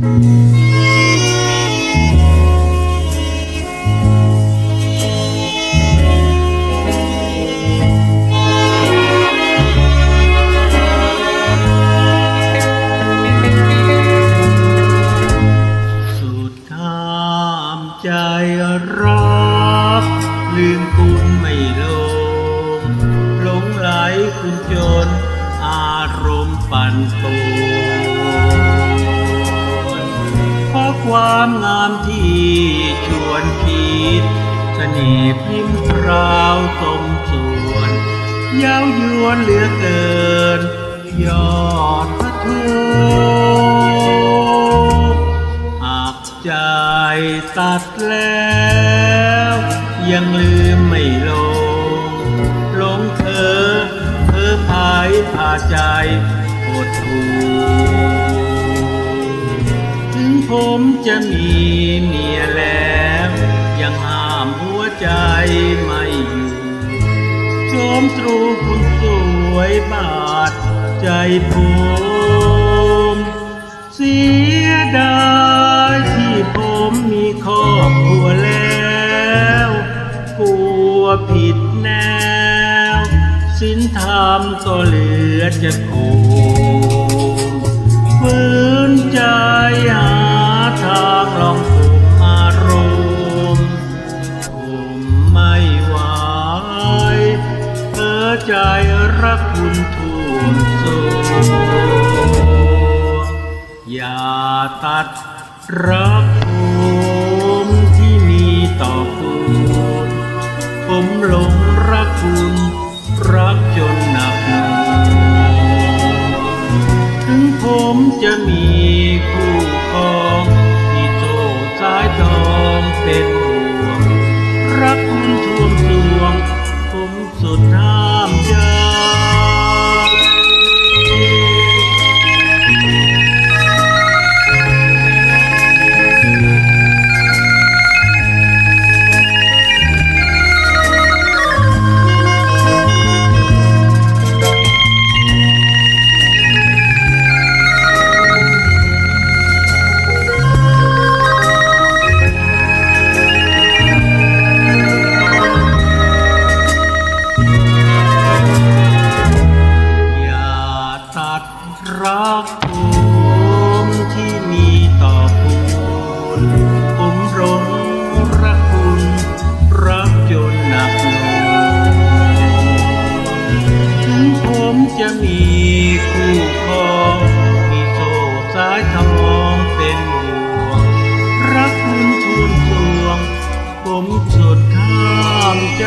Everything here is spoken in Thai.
สุดท้ามใจรัก ลืมคุณไม่ลงหลงไหลคุณจนอารมณ์ปั่นป่วน ความงามที่ชวนคิดเสน่ห์พิมพ์ราวสมส่วนเย้ายวนเหลือเกิน ยอดพระทูหากใจตัดแล้ว ยังลืมไม่ลงลงเธอ เธอพายพาใจอดทู ผมจะมีเมียแล้ว ยังห้ามหัวใจไม่อยู่โจมตรูคุณสวยบาดใจผมเสียดายที่ผมมีครอบครัวแล้วกลัวผิดแนวสินธรรมก็เหลือจะโคงฝืนใจ ใจรักคุณท่วมโซอย่าตัดรักผมที่มีต่อคุณผมหลงรักคุณรักจนหนักหน่วถึงผมจะมีคู่ครองที่โซ่สายทองเป็นห่วงรักคุณทวมสวงผมสุดห้าย ผมหลงรักคุณ รักจนหนักหน่วงถึงผมจะมีคู่ครองมีโซ่สายทองเป็นห่วงรักคุณทวนสวง ผมสุดห้ามใจ